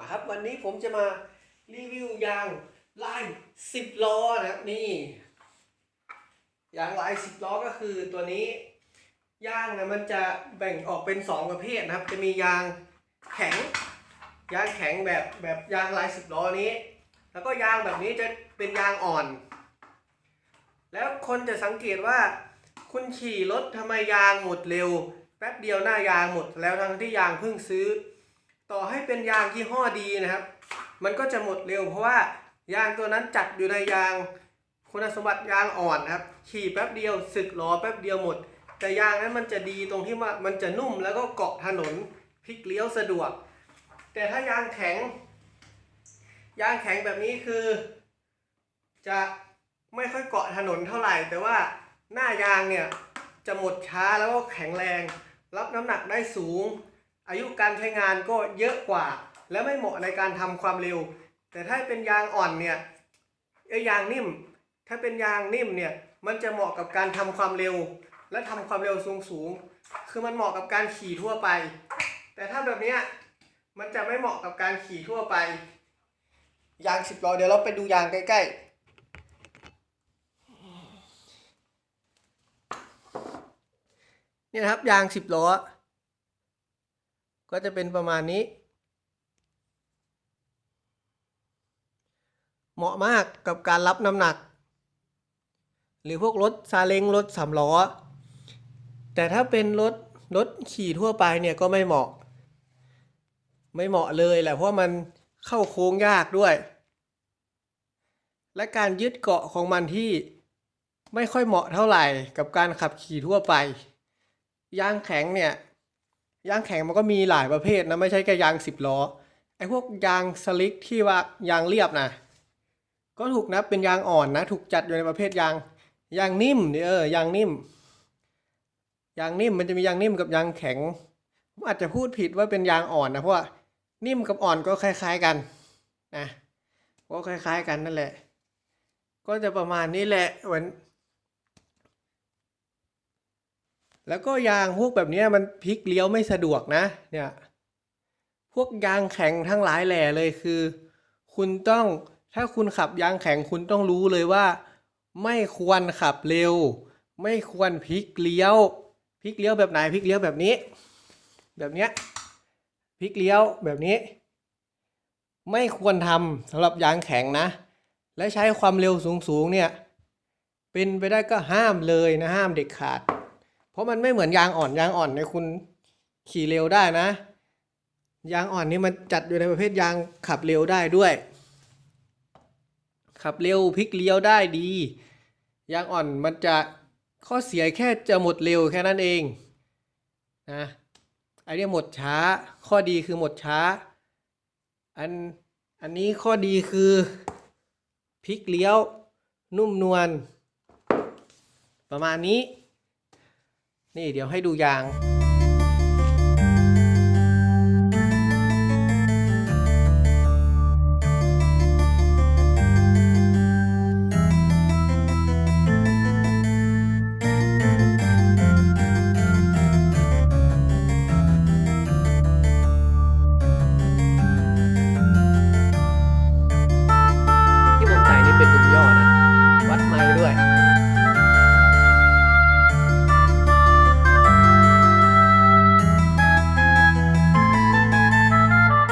มาครับวันนี้ผมจะมารีวิวยางลายสิบล้อนะครับนี่ยางลายสิบล้อก็คือตัวนี้ยางนะมันจะแบ่งออกเป็นสองประเภทนะครับ จะมียางแข็ง ยางแข็งแบบแบบยางลายสิบล้อนี้ แล้วก็ยางแบบนี้จะเป็นยางอ่อน แล้วคนจะสังเกตว่า คุณขี่รถทำไมยางหมดเร็ว แป๊บเดียวหน้ายางหมด แล้วทั้งที่ยางเพิ่งซื้อ ต่อให้เป็นยางยี่ห้อดีนะครับ มันก็จะหมดเร็วเพราะว่ายางตัวนั้นจัดอยู่ในยางคุณสมบัติยางอ่อนนะครับ ขี่แป๊บเดียวสึกล้อแป๊บเดียวหมด แต่ยางนั้นมันจะดีตรงที่ว่ามันจะนุ่มแล้วก็เกาะถนนพลิกเลี้ยวสะดวก แต่ถ้ายางแข็ง ยางแข็งแบบนี้คือ จะไม่ค่อยเกาะถนนเท่าไหร่ แต่ว่าหน้ายางเนี่ยจะหมดช้าแล้วก็แข็งแรง รับน้ำหนักได้สูง อายุการใช้งานก็เยอะกว่า และไม่เหมาะในการทำความเร็ว แต่ถ้าเป็นยางอ่อนเนี่ยเอ้ยางนิ่ม ถ้าเป็นยางนิ่มเนี่ยมันจะเหมาะกับการทำความเร็ว และทำความเร็วสูงสูงคือมันเหมาะกับการขี่ทั่วไป แต่ถ้าแบบเนี้ยมันจะไม่เหมาะกับการขี่ทั่วไป ยางสิบล้อเดี๋ยวเราไปดูยางใกล้ๆนี่นะครับยางสิบล้อ ก็จะเป็นประมาณนี้ เหมาะมากกับการรับน้ำหนัก หรือพวกรถซาเล้งรถสามล้อ แต่ถ้าเป็นรถรถขี่ทั่วไปเนี่ยก็ไม่เหมาะ ไม่เหมาะเลยแหละเพราะมันเข้าโค้งยากด้วย และการยึดเกาะของมันที่ไม่ค่อยเหมาะเท่าไหร่กับการขับขี่ทั่วไป ยางแข็งเนี่ย ยางแข็งมันก็มีหลายประเภทนะไม่ใช่แค่ยางสิบล้อไอ้พวกยางสลิกที่ว่ายางเรียบนะก็ถูกนับเป็นยางอ่อนนะ ถูกจัดอยู่ในประเภทยางยางนิ่มเนี่ยเออยางนิ่ม ยางนิ่มมันจะมียางนิ่มกับยางแข็งผมอาจจะพูดผิดว่าเป็นยางอ่อนนะเพราะว่านิ่มกับอ่อนก็คล้าย ๆกันนะก็คล้าย ๆ กันนั่นแหละ ก็จะประมาณนี้แหละเหมือน แล้วก็ยางพวกแบบนี้มันพลิกเลี้ยวไม่สะดวกนะ เนี่ย พวกยางแข็งทั้งหลายแหล่เลยคือ คุณต้องถ้าคุณขับยางแข็งคุณต้องรู้เลยว่า ไม่ควรขับเร็ว ไม่ควรพลิกเลี้ยวพลิกเลี้ยวแบบไหนพลิกเลี้ยวแบบนี้ แบบเนี้ยพลิกเลี้ยวแบบนี้ ไม่ควรทำสำหรับยางแข็งนะ และใช้ความเร็วสูงๆเนี่ย เป็นไปได้ก็ห้ามเลยนะห้ามเด็ดขาด เพราะมันไม่เหมือนยางอ่อนยางอ่อนเนี่ยคุณขี่เร็วได้นะ ยางอ่อนนี่มันจัดอยู่ในประเภทยางขับเร็วได้ด้วย ขับเร็วพลิกเลี้ยวได้ดี ยางอ่อนมันจะข้อเสียแค่จะหมดเร็วแค่นั้นเองนะไอเนี้ยหมดช้าข้อดีคือหมดช้า อันอันนี้ข้อดีคือพลิกเลี้ยวนุ่มนวลประมาณนี้ นี่เดี๋ยวให้ดูยาง